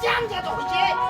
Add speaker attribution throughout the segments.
Speaker 1: Jam dia tu, Cik.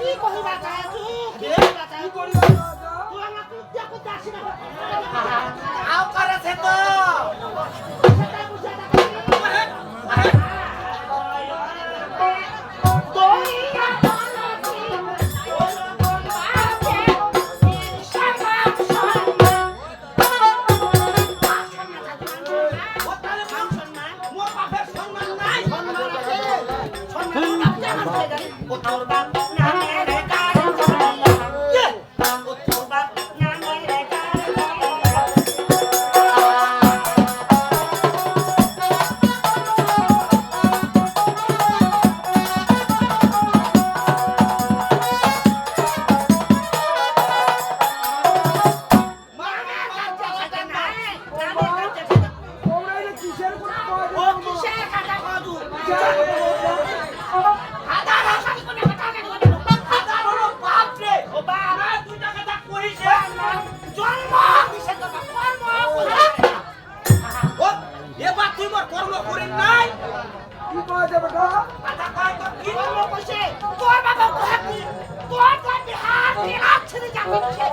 Speaker 1: কি কহিবা চাইছো কি কহিবা চাইছো তুই তো। stop and kick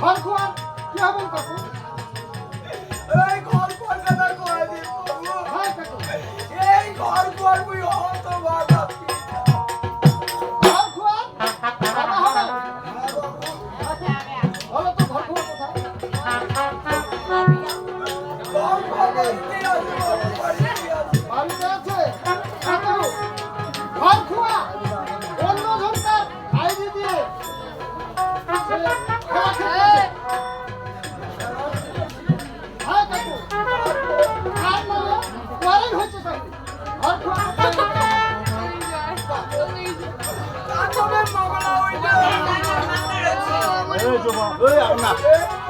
Speaker 1: ঘর
Speaker 2: খোয়ার কি হবেন কাকু?
Speaker 3: 是吗对呀
Speaker 4: 嗯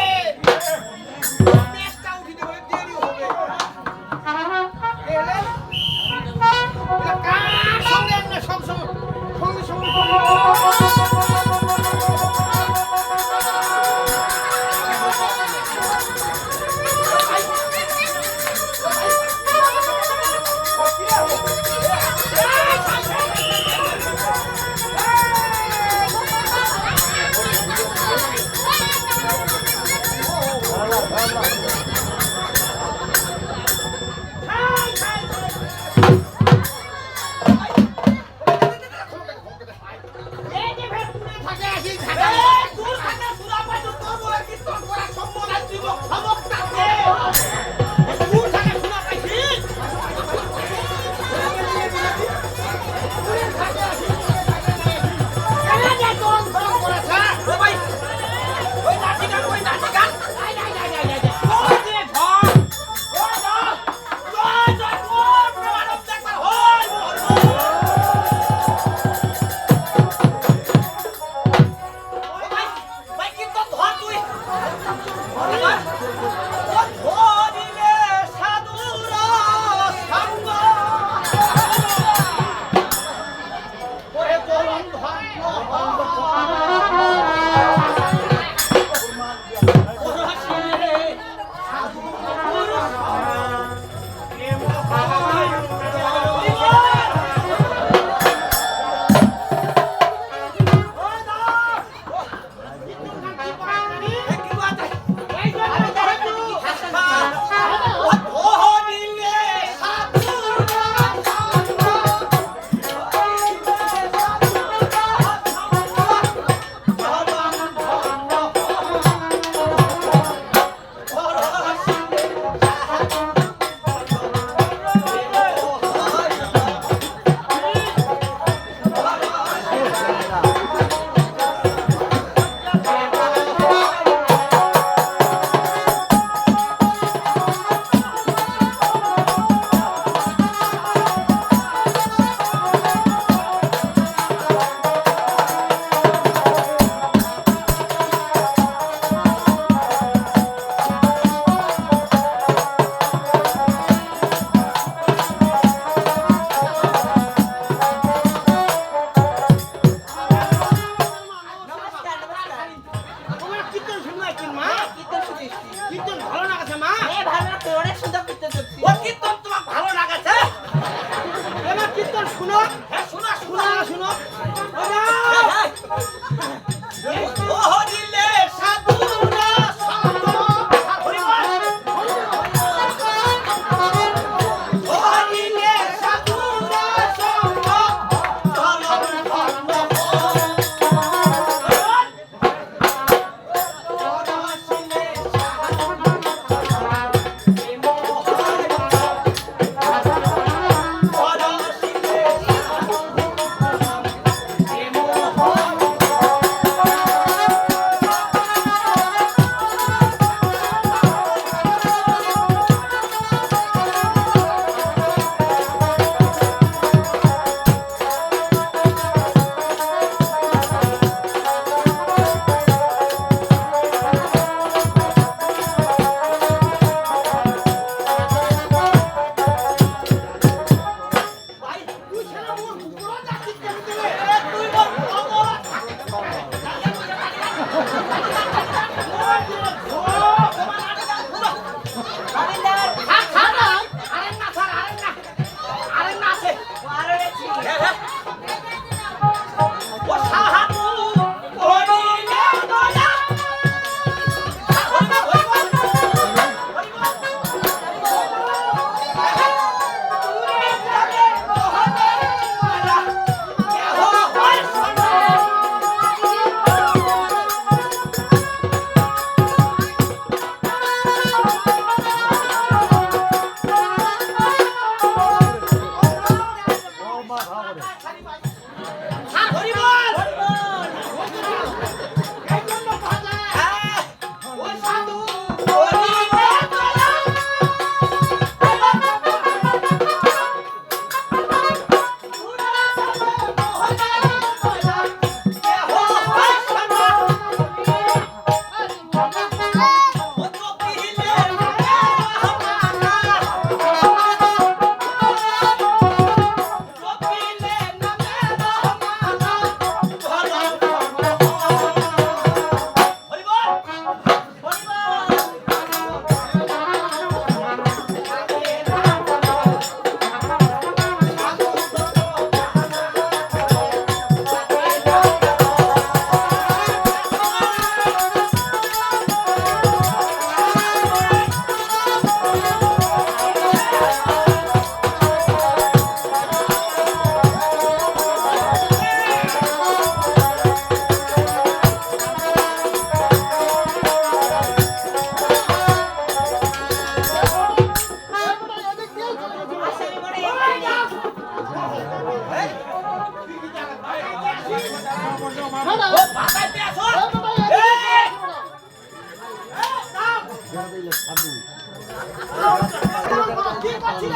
Speaker 4: কি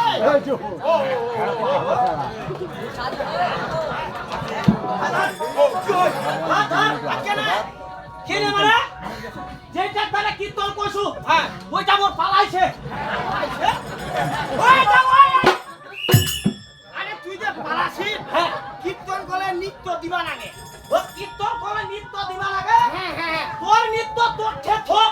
Speaker 2: হ্যাঁ,
Speaker 4: ওইটা মোর পালাইছে। ওইটা আরে তুই যে পালাছিস, হ্যাঁ, কীর্তন নৃত্য দিবা লাগে। ও কীর্তন নৃত্য দিবা লাগে? তোর নৃত্য তোর ক্ষেত হোক।